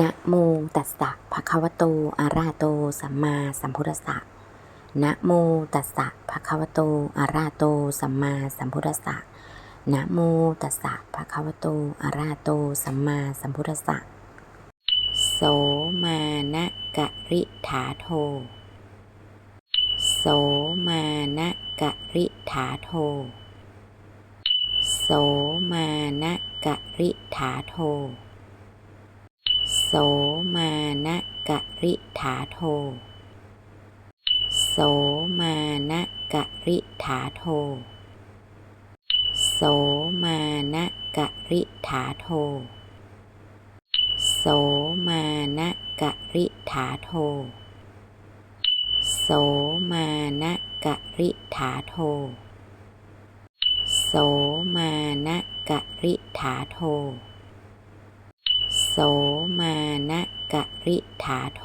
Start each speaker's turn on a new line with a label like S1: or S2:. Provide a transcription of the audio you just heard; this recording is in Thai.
S1: นะโมตัสสะภะคะวะโตอะระหะโต สัมมาสัมพุทธัสสะนะโมตัสสะภะคะวะโตอะระหะโต สัมมาสัมพุทธัสสะนะโมตัสสะภะคะวะโตอะระหะโต สัมมาสัมพุทธัสสะโสมานะกะริถาโท โสมานะกะริถาโท โสมานะ กะริถาโท โสมานะกะริถาโท โสมานะกะริถาโท โสมานะกะริถาโท โสมานะกะริถาโท โสมานะกะริถาโท มานะกะริถาโท โสมานะกะริถาโท